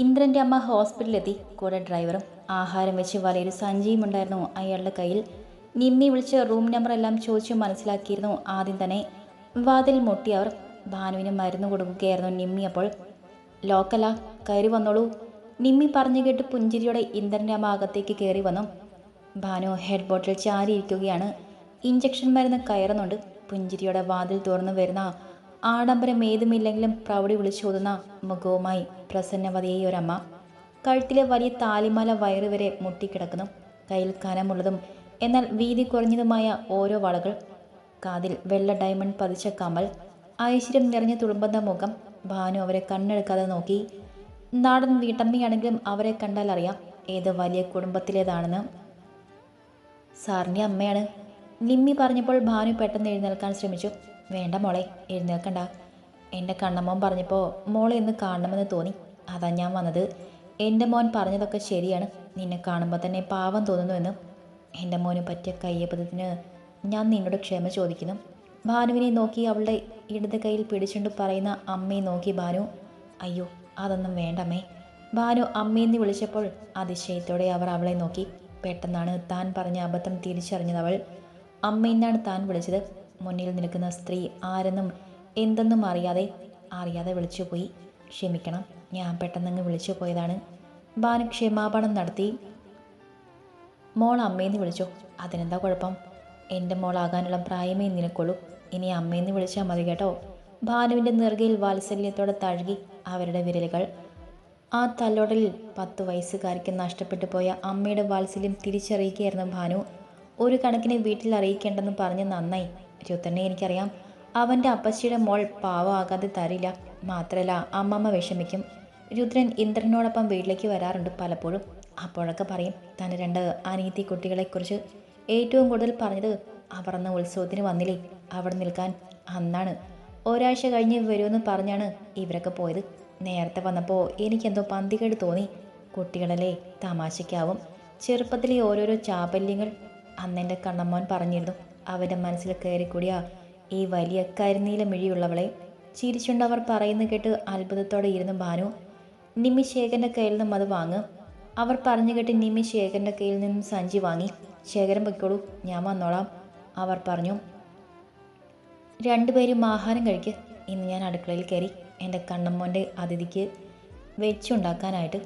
ഇന്ദ്രന്റെ അമ്മ ഹോസ്പിറ്റലിലെത്തി. കൂടെ ഡ്രൈവറും ആഹാരം വെച്ച് വലിയൊരു സഞ്ചിയും ഉണ്ടായിരുന്നു അയാളുടെ കയ്യിൽ. നിമ്മി വിളിച്ച് റൂം നമ്പർ എല്ലാം ചോദിച്ച് മനസ്സിലാക്കിയിരുന്നു. ആദ്യം തന്നെ വാതിൽ മുട്ടി അവർ ഭാനുവിന് മരുന്ന് കൊടുക്കുകയായിരുന്നു നിമ്മി അപ്പോൾ. ലോക്കല കയറി വന്നോളൂ. നിമ്മി പറഞ്ഞു കേട്ട് പുഞ്ചിരിയോടെ ഇന്ദ്രന്റെ അകത്തേക്ക് കയറി വന്നു. ഭാനു ഹെഡ് ബോട്ടിൽ ചാരിയിരിക്കുകയാണ്. ഇഞ്ചക്ഷൻ മരുന്ന് കയറുന്നുണ്ട്. പുഞ്ചിരിയോടെ വാതിൽ തുറന്നു വരുന്ന ആഡംബരം ഏതുമില്ലെങ്കിലും പ്രൗഢി വിളിച്ചോതുന്ന മുഖവുമായി പ്രസന്നവതിയായി ഒരമ്മ. കഴുത്തിലെ വലിയ താലിമാല വയറ് വരെ മുട്ടിക്കിടക്കുന്നു. കയ്യിൽ കനമുള്ളതും എന്നാൽ വീതി കുറഞ്ഞതുമായ ഓരോ വളകൾ. കാതിൽ വെള്ള ഡയമണ്ട് പതിച്ച കമൽ ഐശ്വര്യം നിറഞ്ഞു തുളുമ്പുന്ന മുഖം. ഭാനു അവരെ കണ്ണെടുക്കാതെ നോക്കി. നാടൻ വീട്ടമ്മയാണെങ്കിലും അവരെ കണ്ടാൽ അറിയാം ഏത് വലിയ കുടുംബത്തിലേതാണെന്ന്. സാറിന്റെ അമ്മയാണ്. നിമ്മി പറഞ്ഞപ്പോൾ ഭാനു പെട്ടെന്ന് എഴുന്നേൽക്കാൻ ശ്രമിച്ചു. വേണ്ട മോളെ എഴുന്നേൽക്കണ്ട. എന്റെ കണ്ണമ്മോൻ പറഞ്ഞപ്പോൾ മോളെ ഇന്ന് കാണണമെന്ന് തോന്നി. അതാ ഞാൻ വന്നത്. എന്റെ മോൻ പറഞ്ഞതൊക്കെ ശരിയാണ്. നിന്നെ കാണുമ്പോൾ തന്നെ പാവം തോന്നുന്നുവെന്ന് എന്റെ മോന് പറ്റിയ കയ്യബദ്ധത്തിന് ഞാൻ നിന്നോട് ക്ഷമ ചോദിക്കുന്നു. ഭാനുവിനെ നോക്കി അവളുടെ ഇടത് കൈയിൽ പിടിച്ചുകൊണ്ട് പറയുന്ന അമ്മയെ നോക്കി ഭാനു അയ്യോ അതൊന്നും വേണ്ടമ്മേ. ഭാനു അമ്മയെന്ന് വിളിച്ചപ്പോൾ അതിശയത്തോടെ അവർ അവളെ നോക്കി. പെട്ടെന്നാണ് താൻ പറഞ്ഞ അബദ്ധം തിരിച്ചറിഞ്ഞത് അവൾ. അമ്മയെന്നാണ് താൻ വിളിച്ചത്. മുന്നിൽ നിൽക്കുന്ന സ്ത്രീ ആരെന്നും എന്തെന്നും അറിയാതെ അറിയാതെ വിളിച്ചു പോയി. ക്ഷമിക്കണം ഞാൻ പെട്ടെന്നങ്ങ് വിളിച്ചു പോയതാണ്. ബാനു ക്ഷമാപണം നടത്തി. മോൾ അമ്മയെന്ന് വിളിച്ചു. അതിനെന്താ കുഴപ്പം? എന്റെ മോളാകാനുള്ള പ്രായമേ നിനക്കുള്ളൂ. ഇനി അമ്മയെന്ന് വിളിച്ചാൽ മതി കേട്ടോ. ഭാനുവിന്റെ നെറുകയിൽ വാത്സല്യത്തോടെ തഴുകി അവരുടെ വിരലുകൾ. ആ തല്ലോടലിൽ പത്ത് വയസ്സുകാരിക്ക് നഷ്ടപ്പെട്ടു പോയ അമ്മയുടെ വാത്സല്യം തിരിച്ചറിയിക്കുകയായിരുന്നു ഭാനു. ഒരു കണക്കിന് വീട്ടിൽ അറിയിക്കേണ്ടെന്ന് പറഞ്ഞ് നന്നായി. രുത്തനെ എനിക്കറിയാം. അവന്റെ അപ്പച്ചിയുടെ മോൾ പാവമാകാതെ തരില്ല. മാത്രമല്ല അമ്മമ്മ വിഷമിക്കും. രുദ്രൻ ഇന്ദ്രനോടൊപ്പം വീട്ടിലേക്ക് വരാറുണ്ട് പലപ്പോഴും. അപ്പോഴൊക്കെ പറയും തന്റെ രണ്ട് അനീതി കുട്ടികളെക്കുറിച്ച് ഏറ്റവും കൂടുതൽ പറഞ്ഞത് അവർ അന്ന് ഉത്സവത്തിന് വന്നില്ലേ? അവിടെ നിൽക്കാൻ അന്നാണ്. ഒരാഴ്ച കഴിഞ്ഞ് വരുമെന്ന് പറഞ്ഞാണ് ഇവരൊക്കെ പോയത്. നേരത്തെ വന്നപ്പോൾ എനിക്കെന്തോ പന്തികേട് തോന്നി. കുട്ടികളല്ലേ തമാശയ്ക്കാവും. ചെറുപ്പത്തിലെ ഓരോരോ ചാപല്യങ്ങൾ അന്നെന്റെ കണ്ണമ്മോൻ പറഞ്ഞിരുന്നു. അവന്റെ മനസ്സിൽ കയറിക്കൂടിയ ഈ വലിയ കരിനീല മിഴിയുള്ളവളെ ചിരിച്ചുകൊണ്ട് അവർ പറയുന്നത് കേട്ട് അത്ഭുതത്തോടെ ഇരുന്ന് ഭാനു നിമിശേഖരന്റെ കയ്യിൽ നിന്നും അത് വാങ്ങും. അവർ പറഞ്ഞു കേട്ട് നിമി ശേഖരന്റെ കയ്യിൽ നിന്നും സഞ്ചി വാങ്ങി ശേഖരൻ പൊയ്ക്കോളൂ ഞാൻ വന്നോളാം. അവർ പറഞ്ഞു രണ്ടുപേരും ആഹാരം കഴിക്ക് ഇന്ന് ഞാൻ അടുക്കളയിൽ കയറി എന്റെ കണ്ണമ്മോന്റെ അതിഥിക്ക് വെച്ചുണ്ടാക്കാനായിട്ട്.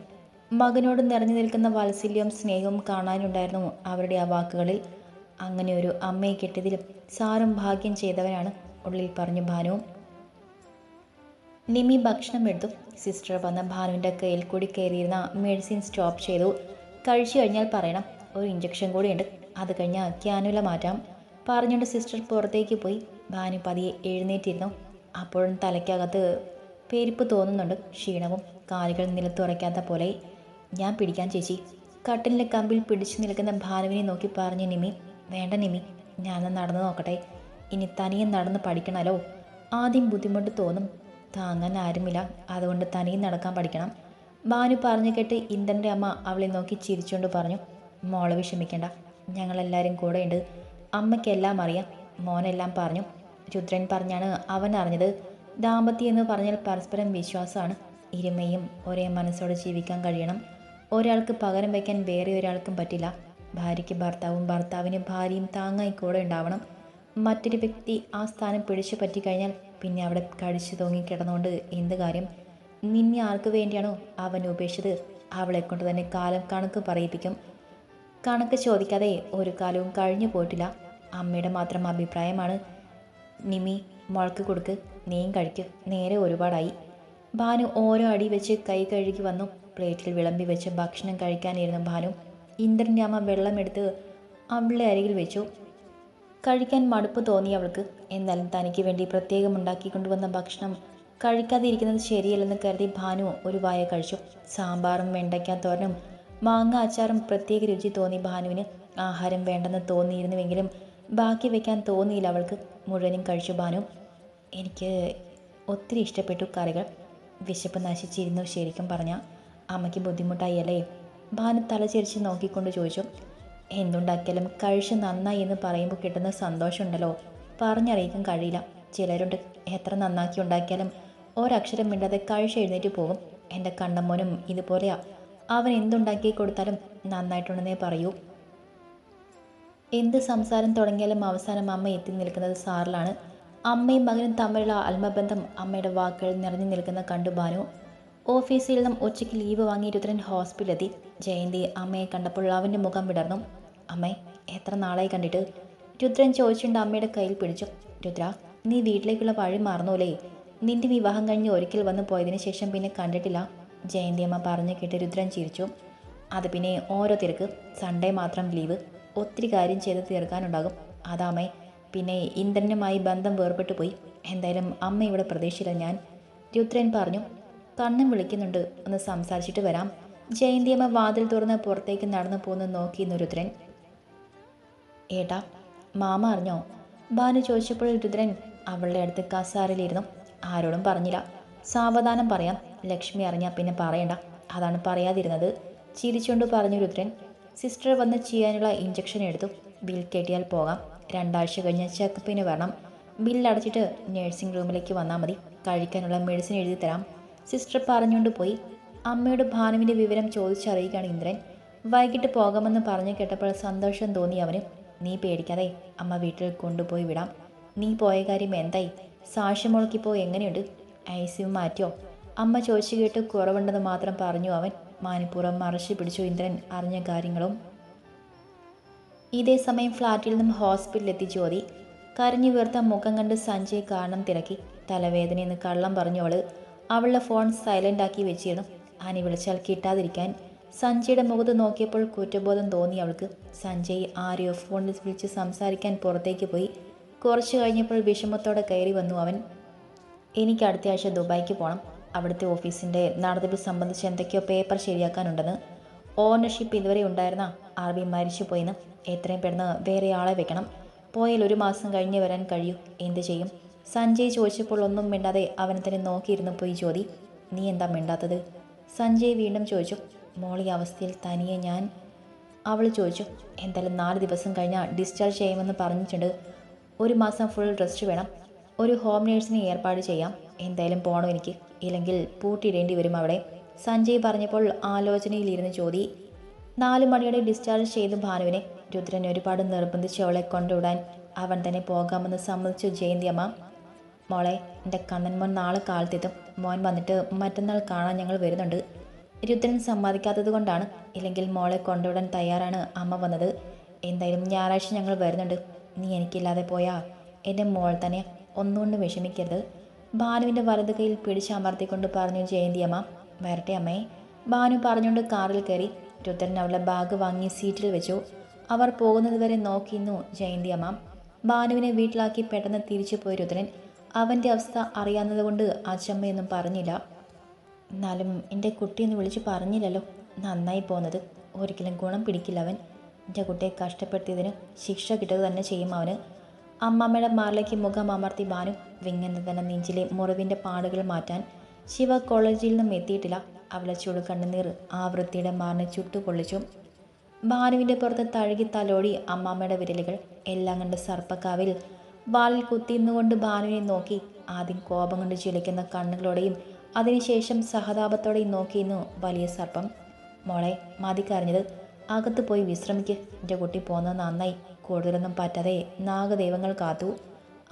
മകനോട് നിറഞ്ഞു നിൽക്കുന്ന വാത്സല്യവും സ്നേഹവും കാണാനുണ്ടായിരുന്നു അവരുടെ ആ വാക്കുകളിൽ. അങ്ങനെ ഒരു അമ്മയെ കിട്ടിയതിലും സാറും ഭാഗ്യം ചെയ്തവരാണ് ഉള്ളിൽ പറഞ്ഞു ഭാനുവും. നിമി ഭക്ഷണം എടുത്തു. സിസ്റ്റർ വന്ന ഭാനുവിന്റെ കയ്യിൽ കൂടി കയറിയിരുന്ന മെഡിസിൻ സ്റ്റോപ്പ് ചെയ്തു. കഴിച്ചു കഴിഞ്ഞാൽ പറയണം ഒരു ഇഞ്ചക്ഷൻ കൂടിയുണ്ട് അത് കഴിഞ്ഞാൽ ക്യാനുല മാറ്റാം. പറഞ്ഞുകൊണ്ട് സിസ്റ്റർ പുറത്തേക്ക് പോയി. ഭാനു പതിയെ എഴുന്നേറ്റിരുന്നു. അപ്പോഴും തലയ്ക്കകത്ത് പെരുപ്പ് തോന്നുന്നുണ്ട്. ക്ഷീണവും കാലുകൾ നിലത്തുറയ്ക്കാത്ത പോലെ. ഞാൻ പിടിക്കാൻ ചേച്ചി. കട്ടിലിന്റെ കമ്പിൽ പിടിച്ചു നിൽക്കുന്ന ഭാനുവിനെ നോക്കി പറഞ്ഞു നിമി വേണ്ട നിമി ഞാനൊന്ന് നടന്നു നോക്കട്ടെ. ഇനി തനിയെ നടന്ന് പഠിക്കണമല്ലോ ആദ്യം ബുദ്ധിമുട്ട് തോന്നും. താങ്ങാൻ ആരുമില്ല. അതുകൊണ്ട് തനിയെ നടക്കാൻ പഠിക്കണം. ഭാനു പറഞ്ഞു കേട്ട് ഇന്ദ്രന്റെ അമ്മ അവളെ നോക്കി ചിരിച്ചുകൊണ്ട് പറഞ്ഞു മോളെ വിഷമിക്കണ്ട. ഞങ്ങളെല്ലാവരും കൂടെയുണ്ട്. അമ്മയ്ക്കെല്ലാം അറിയാം. മോനെല്ലാം പറഞ്ഞു. രുദ്രൻ പറഞ്ഞാണ് അവൻ അറിഞ്ഞത്. ദാമ്പത്യം എന്ന് പറഞ്ഞാൽ പരസ്പരം വിശ്വാസമാണ്. ഇരുമയും ഒരേ മനസ്സോടെ ജീവിക്കാൻ കഴിയണം. ഒരാൾക്ക് പകരം വയ്ക്കാൻ വേറെ ഒരാൾക്കും പറ്റില്ല. ഭാര്യയ്ക്ക് ഭർത്താവും ഭർത്താവിന് ഭാര്യയും താങ്ങായി കൂടെ ഉണ്ടാവണം. മറ്റൊരു വ്യക്തി ആ സ്ഥാനം പിടിച്ചു പറ്റിക്കഴിഞ്ഞാൽ പിന്നെ അവിടെ കഴിച്ചു തൂങ്ങി കിടന്നുകൊണ്ട് എന്ത് കാര്യം? നിന്നെ ആർക്ക് വേണ്ടിയാണോ അവൻ ഉപേക്ഷിച്ചത്? അവളെ കൊണ്ട് തന്നെ കാലം കണക്ക് പറയിപ്പിക്കും. കണക്ക് ചോദിക്കാതെ ഒരു കാലവും കഴിഞ്ഞു പോയിട്ടില്ല. അമ്മയുടെ മാത്രം അഭിപ്രായമാണ്. നിമി മുളക്ക് കൊടുക്ക് നീയും കഴിക്ക്. നേരെ ഒരുപാടായി. ഭാനു ഓരോ അടി വെച്ച് കൈ കഴുകി വന്നു. പ്ലേറ്റിൽ വിളമ്പി വെച്ച് ഭക്ഷണം കഴിക്കാനിരുന്നു ഭാനു ഇന്ദ്രന്റെ അമ്മ വെള്ളമെടുത്ത് അവളുടെ അരികിൽ വെച്ചു. കഴിക്കാൻ മടുപ്പ് തോന്നി അവൾക്ക്. എന്നാലും തനിക്ക് വേണ്ടി പ്രത്യേകം ഉണ്ടാക്കിക്കൊണ്ടുവന്ന ഭക്ഷണം കഴിക്കാതിരിക്കുന്നത് ശരിയല്ലെന്ന് കരുതി ഭാനു ഒരു വായ കഴിച്ചു. സാമ്പാറും വെണ്ടയ്ക്ക തോരനും മാങ്ങ അച്ചാറും പ്രത്യേക രുചി തോന്നി ഭാനുവിന്. ആഹാരം വേണ്ടെന്ന് തോന്നിയിരുന്നുവെങ്കിലും ബാക്കി വെക്കാൻ തോന്നിയില്ല അവൾക്ക്. മുഴുവനും കഴിച്ചു ഭാനു. എനിക്ക് ഒത്തിരി ഇഷ്ടപ്പെട്ടു കറികൾ. വിശപ്പ് നശിച്ചിരുന്നു ശരിക്കും പറഞ്ഞാൽ അമ്മയ്ക്ക് ബുദ്ധിമുട്ടായി അല്ലേ? ഭാനു തലചരിച്ച് നോക്കിക്കൊണ്ട് ചോദിച്ചു എന്തുണ്ടാക്കിയാലും കഴിച്ച് നന്നായി എന്ന് പറയുമ്പോൾ കിട്ടുന്ന സന്തോഷമുണ്ടല്ലോ. പറഞ്ഞറിയിക്കാൻ കഴിയില്ല. ചിലരുണ്ട് എത്ര നന്നാക്കി ഉണ്ടാക്കിയാലും ഒരക്ഷരം മിണ്ടാതെ കഴിച്ച് എഴുന്നേറ്റ് പോകും. എന്റെ കണ്ണമ്മോനും ഇതുപോലെയാ. അവൻ എന്തുണ്ടാക്കി കൊടുത്താലും നന്നായിട്ടുണ്ടെന്നേ പറയൂ. എന്ത് സംസാരം തുടങ്ങിയാലും അവസാനം അമ്മ എത്തി നിൽക്കുന്നത് സാറിലാണ്. അമ്മയും മകനും തമ്മിലുള്ള ആത്മബന്ധം അമ്മയുടെ വാക്കുകൾ നിറഞ്ഞു നിൽക്കുന്ന കണ്ടു ബാനു. ഓഫീസിൽ നിന്നും ഉച്ചയ്ക്ക് ലീവ് വാങ്ങി രുദ്രൻ ഹോസ്പിറ്റലെത്തി ജയന്തി അമ്മയെ കണ്ടപ്പോൾ അവന്റെ മുഖം വിടർന്നു. അമ്മേ എത്ര നാളായി കണ്ടിട്ട്? രുദ്രൻ ചോദിച്ചുകൊണ്ട് അമ്മയുടെ കയ്യിൽ പിടിച്ചു. രുദ്ര നീ വീട്ടിലേക്കുള്ള വഴി മറന്നൂലേ? നിന്റെ വിവാഹം കഴിഞ്ഞ് ഒരിക്കൽ വന്ന് പോയതിനു ശേഷം പിന്നെ കണ്ടിട്ടില്ല. ജയന്തി അമ്മ പറഞ്ഞു കേട്ട് രുദ്രൻ ചിരിച്ചു. അത് പിന്നെ ഓരോ തിരക്ക്. സൺഡേ മാത്രം ലീവ്. ഒത്തിരി കാര്യം ചെയ്ത് തീർക്കാനുണ്ടാകും. അതാമേ പിന്നെ ഇന്ദ്രനുമായി ബന്ധം വേർപെട്ടു പോയി എന്തായാലും അമ്മ ഇവിടെ പ്രതീക്ഷിച്ചില്ല ഞാൻ. രുദ്രൻ പറഞ്ഞു കണ്ണൻ വിളിക്കുന്നുണ്ട്. ഒന്ന് സംസാരിച്ചിട്ട് വരാം. ജയന്തിയമ്മ വാതിൽ തുറന്ന് പുറത്തേക്ക് നടന്നു പോകുന്ന നോക്കി രുദ്രൻ ഏട്ടാ മാമ അറിഞ്ഞോ? ബാനു ചോദിച്ചപ്പോൾ രുദ്രൻ അവളുടെ അടുത്ത് കസാരയിലിരുന്നു. ആരോടും പറഞ്ഞില്ല. സാവധാനം പറയാം. ലക്ഷ്മി അറിഞ്ഞാൽ പിന്നെ പറയണ്ട. അതാണ് പറയാതിരുന്നത്. ചിരിച്ചുകൊണ്ട് പറഞ്ഞു രുദ്രൻ സിസ്റ്റർ വന്ന് ചെയ്യാനുള്ള ഇഞ്ചക്ഷൻ എടുത്തു. ബിൽ കെട്ടിയാൽ പോകാം. രണ്ടാഴ്ച കഴിഞ്ഞ് ചെക്കപ്പിന് വരണം. ബില്ലടച്ചിട്ട് നഴ്സിംഗ് റൂമിലേക്ക് വന്നാൽ മതി. കഴിക്കാനുള്ള മെഡിസിൻ എഴുതി തരാം. സിസ്റ്റർ പറഞ്ഞുകൊണ്ട് പോയി. അമ്മയുടെ ഭാനുവിന്റെ വിവരം ചോദിച്ചറിയിക്കുകയാണ് ഇന്ദ്രൻ. വൈകിട്ട് പോകാമെന്ന് പറഞ്ഞു കേട്ടപ്പോൾ സന്തോഷം തോന്നി അവന്. നീ പേടിക്കാതെ അമ്മ വീട്ടിൽ കൊണ്ടുപോയി വിടാം. നീ പോയ കാര്യം എന്തായി? സാക്ഷ്യമോൾക്കിപ്പോൾ എങ്ങനെയുണ്ട്? ഐസിയു മാറ്റിയോ? അമ്മ ചോദിച്ചു കേട്ട് കുറവുണ്ടെന്ന് മാത്രം പറഞ്ഞു അവൻ. മാനിപ്പുറം മറച്ചു പിടിച്ചു ഇന്ദ്രൻ അറിഞ്ഞ കാര്യങ്ങളും. ഇതേ സമയം ഫ്ലാറ്റിൽ നിന്നും ഹോസ്പിറ്റലിലെത്തി ജ്യോതി. കരഞ്ഞു വീർത്ത മുഖം കണ്ട് സഞ്ജയ് കാരണം തിരക്കി. തലവേദനയെന്ന് കള്ളം പറഞ്ഞു അവൾ അവളുടെ ഫോൺ സൈലന്റ് ആക്കി വെച്ചിരുന്നു. ആനി വിളിച്ചാൽ കിട്ടാതിരിക്കാൻ സഞ്ജയുടെ മുഖത്ത് നോക്കിയപ്പോൾ കുറ്റബോധം തോന്നി അവൾക്ക്. സഞ്ജയ് ആരെയോ ഫോണിൽ വിളിച്ച് സംസാരിക്കാൻ പുറത്തേക്ക് പോയി. കുറച്ച് കഴിഞ്ഞപ്പോൾ വിഷമത്തോടെ കയറി വന്നു അവൻ. എനിക്ക് അടുത്ത ആഴ്ച ദുബായിക്ക് പോകണം അവിടുത്തെ ഓഫീസിന്റെ നടത്തിപ്പ് സംബന്ധിച്ച് എന്തൊക്കെയോ പേപ്പർ ശരിയാക്കാനുണ്ടെന്ന്. ഓണർഷിപ്പ് ഇതുവരെ ഉണ്ടായിരുന്ന അറബി മരിച്ചു പോയിന്ന്. എത്രയും പെട്ടെന്ന് വേറെ ആളെ വെക്കണം. പോയാൽ ഒരു മാസം കഴിഞ്ഞ് വരാൻ കഴിയൂ. എന്ത് ചെയ്യും? സഞ്ജയ് ചോദിച്ചപ്പോൾ ഒന്നും മിണ്ടാതെ അവനെ തന്നെ നോക്കിയിരുന്നു പോയി ജ്യോതി. നീ എന്താ മിണ്ടാത്തത്? സഞ്ജയ് വീണ്ടും ചോദിച്ചു. മോളി അവസ്ഥയിൽ തനിയെ ഞാൻ അവൾ ചോദിച്ചു. എന്തായാലും നാല് ദിവസം കഴിഞ്ഞാൽ ഡിസ്ചാർജ് ചെയ്യുമെന്ന് പറഞ്ഞിട്ടുണ്ട്. ഒരു മാസം ഫുൾ റെസ്റ്റ് വേണം. ഒരു ഹോം നേഴ്സിനെ ഏർപ്പാട് ചെയ്യാം. എന്തായാലും പോകണം എനിക്ക്. ഇല്ലെങ്കിൽ പൂട്ടിയിടേണ്ടി വരും അവിടെ. സഞ്ജയ് പറഞ്ഞപ്പോൾ ആലോചനയിലിരുന്ന് ചോദി നാല് മണിയോടെ ഡിസ്ചാർജ് ചെയ്തു ഭാനുവിനെ. രുദ്രൻ ഒരുപാട് നിർബന്ധിച്ച് അവളെ കൊണ്ടുവിടാൻ അവൻ തന്നെ പോകാമെന്ന് സമ്മതിച്ചു ജയന്തി അമ്മ മോളെ എന്റെ കണ്ണൻ മോൻ നാളെ കാലത്തെത്തും. മോൻ വന്നിട്ട് മറ്റന്നാൾ കാണാൻ ഞങ്ങൾ വരുന്നുണ്ട്. രുദ്രൻ സമ്മതിക്കാത്തത് കൊണ്ടാണ് ഇല്ലെങ്കിൽ മോളെ കൊണ്ടുവിടാൻ തയ്യാറാണ് അമ്മ വന്നത്. എന്തായാലും ഞായറാഴ്ച ഞങ്ങൾ വരുന്നുണ്ട്. നീ എനിക്കില്ലാതെ പോയാ. എന്റെ മോൾ തന്നെ ഒന്നുകൊണ്ട് വിഷമിക്കരുത്. ഭാനുവിന്റെ വലത് കൈയിൽ പിടിച്ചമർത്തിക്കൊണ്ട് പറഞ്ഞു ജയന്തി അമ്മ വരട്ടെ അമ്മേ. ഭാനു പറഞ്ഞുകൊണ്ട് കാറിൽ കയറി രുദ്രൻ അവളുടെ ബാഗ് വാങ്ങി സീറ്റിൽ വെച്ചു. അവർ പോകുന്നതുവരെ നോക്കിയിരുന്നു ജയന്തി അമ്മ. ഭാനുവിനെ വീട്ടിലാക്കി പെട്ടെന്ന് തിരിച്ചു പോയി രുദ്രൻ. അവന്റെ അവസ്ഥ അറിയാവുന്നതുകൊണ്ട് അച്ചമ്മയൊന്നും പറഞ്ഞില്ല. എന്നാലും എന്റെ കുട്ടിയൊന്ന് വിളിച്ച് പറഞ്ഞില്ലല്ലോ. നന്നായി പോകുന്നത്. ഒരിക്കലും ഗുണം പിടിക്കില്ല അവൻ. എന്റെ കുട്ടിയെ കഷ്ടപ്പെടുത്തിയതിന് ശിക്ഷ കിട്ടുക തന്നെ ചെയ്യും അവന്. അമ്മമ്മയുടെ മാറിലേക്ക് മുഖം അമർത്തി ബാനു വിങ്ങുന്ന തന്നെ നെഞ്ചിലെ മുറിവിന്റെ പാടുകൾ മാറ്റാൻ. ശിവ കോളേജിൽ നിന്നും എത്തിയിട്ടില്ല. അവളെ ചൂട് കണ്ണുനീർ ആ വൃത്തിയുടെ മാറിനെ ചുട്ടുപൊള്ളിച്ചു. ബാനുവിന്റെ പുറത്ത് തഴുകി തലോടി അമ്മാമ്മയുടെ വിരലുകൾ. എല്ലാം കണ്ട് സർപ്പക്കാവിൽ വാളിൽ കുത്തിയിരുന്നുകൊണ്ട് ഭാനുവിനെ നോക്കി. ആദ്യം കോപം കൊണ്ട് ചിലിക്കുന്ന കണ്ണുകളോടെയും അതിനുശേഷം സഹതാപത്തോടെയും നോക്കിയിരുന്നു വലിയ സർപ്പം. മോളെ മതി കരഞ്ഞത്. അകത്ത് പോയി വിശ്രമിക്ക്. എന്റെ കുട്ടി പോകുന്നത് നന്നായി. കൂടുതലൊന്നും പറ്റാതെ നാഗദൈവങ്ങൾ കാത്തു.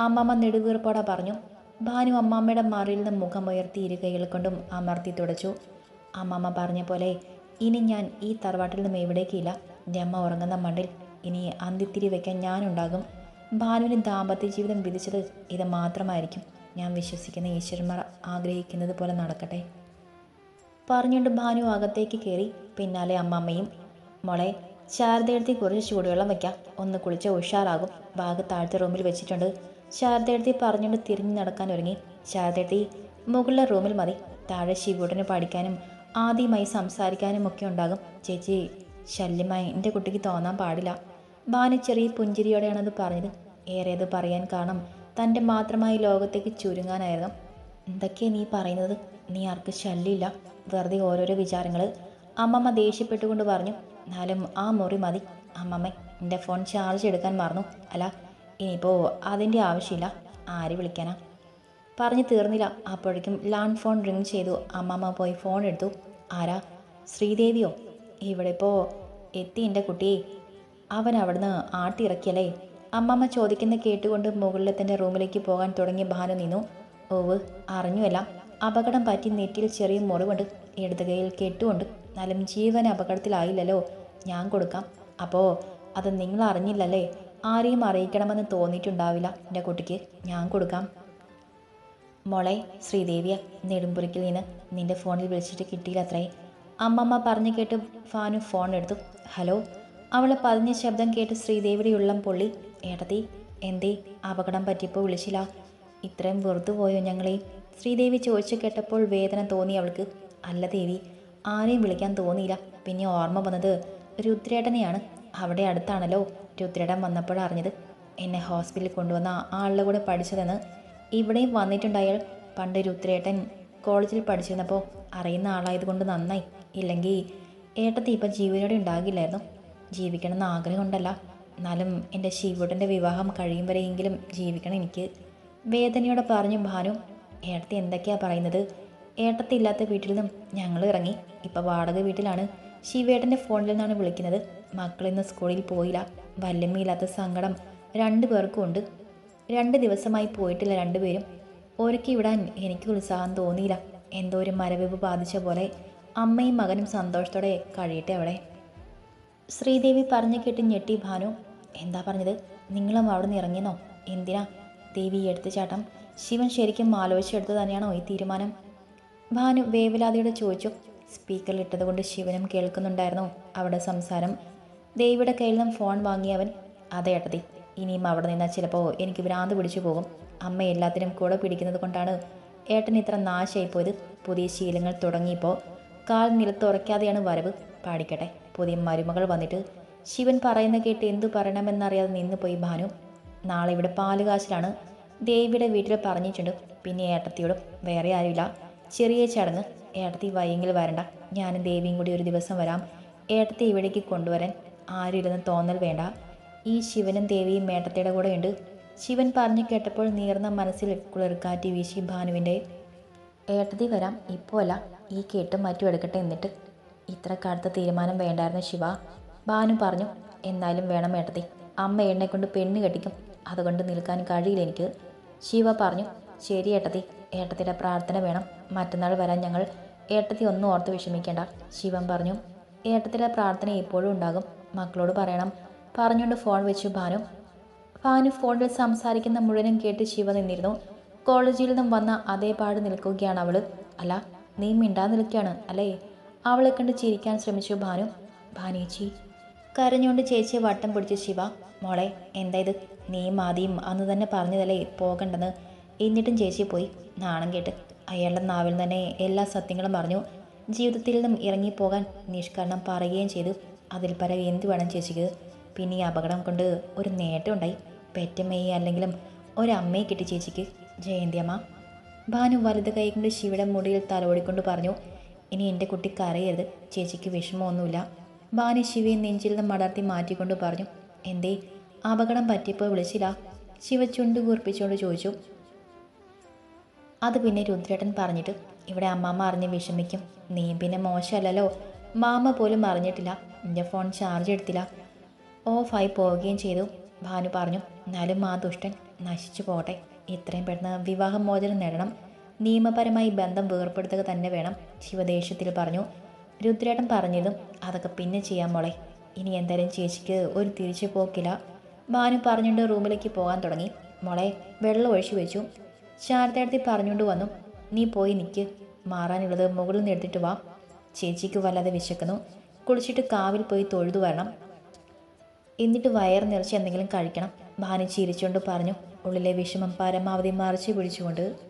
അമ്മമ്മ നെടുവീർപ്പോടെ പറഞ്ഞു ഭാനു അമ്മാമ്മയുടെ മറിയിൽ നിന്ന് മുഖമുയർത്തി ഇരു കൈകൾ കൊണ്ടും അമർത്തി തുടച്ചു. അമ്മമ്മ പറഞ്ഞ പോലെ ഇനി ഞാൻ ഈ തറവാട്ടിൽ നിന്നും എവിടേക്കില്ല. എന്റെ അമ്മ ഉറങ്ങുന്ന മണ്ണിൽ ഇനി അന്തിത്തിരി വയ്ക്കാൻ ഞാനുണ്ടാകും. ഭാനുവിന് ദാമ്പത്യ ജീവിതം വിധിച്ചത് ഇത് മാത്രമായിരിക്കും. ഞാൻ വിശ്വസിക്കുന്ന ഈശ്വരന്മാർ ആഗ്രഹിക്കുന്നത് പോലെ നടക്കട്ടെ. പറഞ്ഞുകൊണ്ട് ഭാനു അകത്തേക്ക് കയറി പിന്നാലെ അമ്മമ്മയും മോളെ ശാരദയെടുത്തി കുറച്ച് ചൂടുവെള്ളം വയ്ക്കാം ഒന്ന് കുളിച്ച ഉഷാറാകും. ബാഗ് താഴത്തെ റൂമിൽ വെച്ചിട്ടുണ്ട് ശാരദയെടുത്തി പറഞ്ഞുകൊണ്ട് തിരിഞ്ഞു നടക്കാൻ ഒരുങ്ങി. ശാരദയെടുത്തി മുകളിലെ റൂമിൽ മതി. താഴെ ശിവൂട്ടന് പഠിക്കാനും ആദ്യമായി സംസാരിക്കാനും ഒക്കെ ഉണ്ടാകും. ചേച്ചി ശല്യമായി. എന്റെ കുട്ടിക്ക് തോന്നാൻ പാടില്ല. ഭാനു ചെറിയ പുഞ്ചിരിയോടെയാണത് പറഞ്ഞത്. ഏറേത് പറയാൻ കാണും തന്റെ മാത്രമായി ലോകത്തേക്ക് ചുരുങ്ങാനായിരുന്നു. എന്തൊക്കെയാണ് നീ പറയുന്നത്? നീ ആർക്ക് ശല്യമില്ല. വെറുതെ ഓരോരോ വിചാരങ്ങൾ അമ്മമ്മ ദേഷ്യപ്പെട്ടുകൊണ്ട് പറഞ്ഞു എന്നാലും ആ മുറി മതി. അമ്മമ്മ എന്റെ ഫോൺ ചാർജ് എടുക്കാൻ മറന്നു. അല്ല ഇനിയിപ്പോൾ അതിന്റെ ആവശ്യമില്ല. ആര് വിളിക്കാനാ? പറഞ്ഞു തീർന്നില്ല. അപ്പോഴേക്കും ലാൻഡ് ഫോൺ റിങ് ചെയ്തു. അമ്മമ്മ പോയി ഫോൺ എടുത്തു. ആരാ? ശ്രീദേവിയോ? ഇവിടെ ഇപ്പോൾ എത്തി എന്റെ കുട്ടിയെ. അവൻ അവിടുന്ന് ആട്ടിയിറക്കിയല്ലേ? അമ്മമ്മ ചോദിക്കുന്ന കേട്ടുകൊണ്ട് മുകളിലെ തന്റെ റൂമിലേക്ക് പോകാൻ തുടങ്ങിയ ഭാനു നിന്നു. ഓവ് അറിഞ്ഞുവല്ല. അപകടം പറ്റി നെറ്റിയിൽ ചെറിയ മുറിവുണ്ട്. ഇടത് കേട്ടുകൊണ്ട് കെട്ടുകൊണ്ട് എന്നാലും ജീവൻ അപകടത്തിലായില്ലല്ലോ. ഞാൻ കൊടുക്കാം. അപ്പോൾ അത് നിങ്ങൾ അറിഞ്ഞില്ലല്ലേ? ആരെയും അറിയിക്കണമെന്ന് തോന്നിയിട്ടുണ്ടാവില്ല. എന്റെ കുട്ടിക്ക് ഞാൻ കൊടുക്കാം. മോളെ ശ്രീദേവിയ നെടുമ്പുരിക്കിൽ നിന്ന് നിന്റെ ഫോണിൽ വിളിച്ചിട്ട് കിട്ടിയില്ല അത്രേ അമ്മമ്മ പറഞ്ഞു കേട്ട് ഫാനു ഫോൺ എടുത്തു. ഹലോ അവളെ പതിഞ്ഞ ശബ്ദം കേട്ട് ശ്രീദേവിയുടെ ഉള്ളം പൊള്ളി. ഏട്ടത്തി എന്തേ? അപകടം പറ്റിയപ്പോൾ വിളിച്ചില്ല. ഇത്രയും വെറുതെ പോയോ ഞങ്ങളെ? ശ്രീദേവി ചോദിച്ചു കേട്ടപ്പോൾ വേദന തോന്നി അവൾക്ക്. അല്ല ദേവി ആരെയും വിളിക്കാൻ തോന്നിയില്ല. പിന്നെ ഓർമ്മ വന്നത് രുദ്രേട്ടനെയാണ്. അവിടെ അടുത്താണല്ലോ രുദ്രേട്ടൻ വന്നപ്പോഴറിഞ്ഞത് എന്നെ ഹോസ്പിറ്റലിൽ കൊണ്ടുവന്ന ആളുടെ കൂടെ പഠിച്ചതെന്ന്. ഇവിടെയും വന്നിട്ടുണ്ടായാൽ പണ്ട് രുദ്രേട്ടൻ കോളേജിൽ പഠിച്ചിരുന്നപ്പോൾ അറിയുന്ന ആളായതുകൊണ്ട് നന്നായി. ഇല്ലെങ്കിൽ ഏട്ടത്തി ഇപ്പം ജീവനോടെ ഉണ്ടാകില്ലായിരുന്നു. ജീവിക്കണമെന്ന് ആഗ്രഹമുണ്ടല്ല. എന്നാലും എന്റെ ശിവുടന്റെ വിവാഹം കഴിയും വരെയെങ്കിലും ജീവിക്കണം എനിക്ക്. വേദനയോടെ പറഞ്ഞു ഭാനു ഏട്ടത്തി എന്തൊക്കെയാണ് പറയുന്നത്? ഏട്ടത്തി ഇല്ലാത്ത വീട്ടിൽ നിന്നും ഞങ്ങൾ ഇറങ്ങി. ഇപ്പോൾ വാടക വീട്ടിലാണ്. ശിവേട്ടന്റെ ഫോണിൽ നിന്നാണ് വിളിക്കുന്നത്. മക്കളിന്ന് സ്കൂളിൽ പോയില്ല. വല്ലമ്മയില്ലാത്ത സങ്കടം രണ്ടു പേർക്കും ഉണ്ട്. രണ്ട് ദിവസമായി പോയിട്ടില്ല രണ്ടുപേരും. ഒരുക്കി വിടാൻ എനിക്ക് ഉത്സാഹം തോന്നിയില്ല. എന്തോ ഒരു മരവിപ്പ് ബാധിച്ച പോലെ അമ്മയും മകനും സന്തോഷത്തോടെ കഴിയട്ടെ അവിടെ. ശ്രീദേവി പറഞ്ഞു കേട്ട് ഞെട്ടി ഭാനു എന്താ പറഞ്ഞത്? നിങ്ങളും അവിടെ നിന്ന് ഇറങ്ങിയെന്നോ? എന്തിനാ? ദേവി എടുത്തുചാട്ടം എടുത്തു ചാട്ടം. ശിവൻ ശരിക്കും ആലോചിച്ചെടുത്തു തന്നെയാണോ ഈ തീരുമാനം? ഭാനു വേവലാതിയോട് ചോദിച്ചു. സ്പീക്കറിൽ ഇട്ടതുകൊണ്ട് ശിവനും കേൾക്കുന്നുണ്ടായിരുന്നു അവിടെ സംസാരം. ദേവിയുടെ കയ്യിൽ നിന്നും ഫോൺ വാങ്ങിയവൻ അതെ ഏട്ടതി ഇനിയും അവിടെ നിന്നാൽ ചിലപ്പോൾ എനിക്ക് ഭ്രാന്ത് പിടിച്ചു പോകും. അമ്മ എല്ലാത്തിനും കൂടെ പിടിക്കുന്നത് കൊണ്ടാണ് ഏട്ടൻ ഇത്ര നാശമായിപ്പോയത് പുതിയ ശീലങ്ങൾ തുടങ്ങിയപ്പോൾ കാൽ നിലത്തുറയ്ക്കാതെയാണ് വരവ്. പാടിക്കട്ടെ. പുതിയ മരുമകൾ വന്നിട്ട് ശിവൻ പറയുന്ന കേട്ട് എന്തു പറയണമെന്നറിയാതെ നിന്ന് പോയി ഭാനു. നാളെ ഇവിടെ പാലുകാശിലാണ് ദേവിയുടെ വീട്ടിൽ പറഞ്ഞിട്ടുണ്ട്. പിന്നെ ഏട്ടത്തിയോടും വേറെ ആരുമില്ല. ചെറിയ ചടങ്ങ്. ഏട്ടത്തി വയ്യെങ്കിൽ വരണ്ട. ഞാനും ദേവിയും കൂടി ഒരു ദിവസം വരാം. ഏട്ടത്തി ഇവിടേക്ക് കൊണ്ടുവരാൻ ആരുമില്ലെന്ന് തോന്നൽ വേണ്ട. ഈ ശിവനും ദേവിയും ഏട്ടത്തിയുടെ കൂടെ ഉണ്ട്. ശിവൻ പറഞ്ഞു കേട്ടപ്പോൾ നീർന്ന മനസ്സിൽ കുളിർക്കാറ്റി വീശി ഭാനുവിന്റെ ഏട്ടത്തി വരാം. ഇപ്പോൾ അല്ല ഈ കേട്ടും മറ്റും എടുക്കട്ടെ എന്നിട്ട് ഇത്ര കടുത്ത തീരുമാനം വേണ്ടായിരുന്നു ശിവ. ഭാനു പറഞ്ഞു എന്നാലും വേണം ഏട്ടത്തി. അമ്മ എണ്ണെ കൊണ്ട് പെണ്ണ് കെട്ടിക്കും. അതുകൊണ്ട് നിൽക്കാൻ കഴിയില്ല എനിക്ക്. ശിവ പറഞ്ഞു ശരി ഏട്ടത്തി. ഏട്ടത്തിയുടെ പ്രാർത്ഥന വേണം. മറ്റന്നാൾ വരാൻ ഞങ്ങൾ ഏട്ടത്തി ഒന്നും ഓർത്ത് വിഷമിക്കേണ്ട. ശിവൻ പറഞ്ഞു ഏട്ടത്തിയുടെ പ്രാർത്ഥന ഇപ്പോഴും ഉണ്ടാകും. മക്കളോട് പറയണം. പറഞ്ഞുകൊണ്ട് ഫോൺ വെച്ചു ഭാനു. ഭാനു ഫോണിൽ സംസാരിക്കുന്ന മുഴുവനും കേട്ട് ശിവ നിന്നിരുന്നു. കോളേജിൽ നിന്നും വന്ന അതേ പാട് നിൽക്കുകയാണ് അവൾ. അല്ല നീ മിണ്ടാ നിൽക്കുകയാണ് അല്ലേ? അവളെ കണ്ട് ചിരിക്കാൻ ശ്രമിച്ചു ഭാനു. ഭാനേച്ചി കരഞ്ഞുകൊണ്ട് ചേച്ചിയെ വട്ടം പിടിച്ചു ശിവ മോളെ എന്തായത് നീ ആദ്യം അന്ന് തന്നെ പറഞ്ഞതല്ലേ പോകണ്ടെന്ന്. എന്നിട്ടും ചേച്ചി പോയി നാണം കേട്ട്. അയാളുടെ നാവിൽ തന്നെ എല്ലാ സത്യങ്ങളും പറഞ്ഞു ജീവിതത്തിൽ നിന്നും ഇറങ്ങിപ്പോകാൻ നിഷ്കരണം പറയുകയും ചെയ്തു. അതിൽ പരം എന്ത് വേണം ചേച്ചിക്ക്? പിന്നെ ഈ അപകടം കൊണ്ട് ഒരു നേട്ടം ഉണ്ടായി. പെറ്റമ്മയെ അല്ലെങ്കിലും ഒരമ്മയെ കിട്ടി ചേച്ചിക്ക്. ജയന്തിയമ്മ ഭാനു വലുത് കൈ കൊണ്ട് ശിവയുടെ മുടിയിൽ തലോടിക്കൊണ്ട് പറഞ്ഞു ഇനി എന്റെ കുട്ടി കരയരുത്. ചേച്ചിക്ക് വിഷമമൊന്നുമില്ല. ബാനി ശിവയെ നെഞ്ചിൽ നിന്ന് മടർത്തി മാറ്റിക്കൊണ്ട് പറഞ്ഞു എന്തേ അപകടം പറ്റിയപ്പോൾ വിളിച്ചില്ല. ശിവ ചുണ്ട് കൂർപ്പിച്ചുകൊണ്ട് ചോദിച്ചു. അത് പിന്നെ രുദ്രേട്ടൻ പറഞ്ഞിട്ട് ഇവിടെ അമ്മാമ്മ അറിഞ്ഞ് വിഷമിക്കും. നീ പിന്നെ മോശമല്ലല്ലോ. മാമ പോലും അറിഞ്ഞിട്ടില്ല. എന്റെ ഫോൺ ചാർജ് എടുത്തില്ല. ഓഫായി പോവുകയും ചെയ്തു. ഭാനു പറഞ്ഞു എന്നാലും ആ ദുഷ്ടൻ നശിച്ചു പോട്ടെ. ഇത്രയും പെട്ടെന്ന് വിവാഹമോചനം നേടണം. നിയമപരമായി ബന്ധം വേർപ്പെടുത്തുക തന്നെ വേണം ശിവദേഷ്യത്തിൽ പറഞ്ഞു. രുദ്രേട്ടൻ പറഞ്ഞതും അതൊക്കെ പിന്നെ ചെയ്യാൻ മോളെ. ഇനി എന്തായാലും ചേച്ചിക്ക് ഒരു തിരിച്ചു പോക്കില്ല. ഭാനു പറഞ്ഞുകൊണ്ട് റൂമിലേക്ക് പോകാൻ തുടങ്ങി. മോളെ വെള്ളം ഒഴിച്ചു വെച്ചു. ശാരദയെടുത്തി പറഞ്ഞുകൊണ്ട് വന്നു. നീ പോയി നിൽക്ക് മാറാനുള്ളത് മുകളിൽ നിന്ന് എടുത്തിട്ട് വാ. ചേച്ചിക്ക് വല്ലാതെ വിശക്കുന്നു. കുളിച്ചിട്ട് കാവിൽ പോയി തൊഴുതു വരണം. എന്നിട്ട് വയർ നിറച്ച് എന്തെങ്കിലും കഴിക്കണം. ഭാനു ചിരിച്ചുകൊണ്ട് പറഞ്ഞു. ഉള്ളിലെ വിഷമം പരമാവധി മറിച്ച് പിടിച്ചുകൊണ്ട്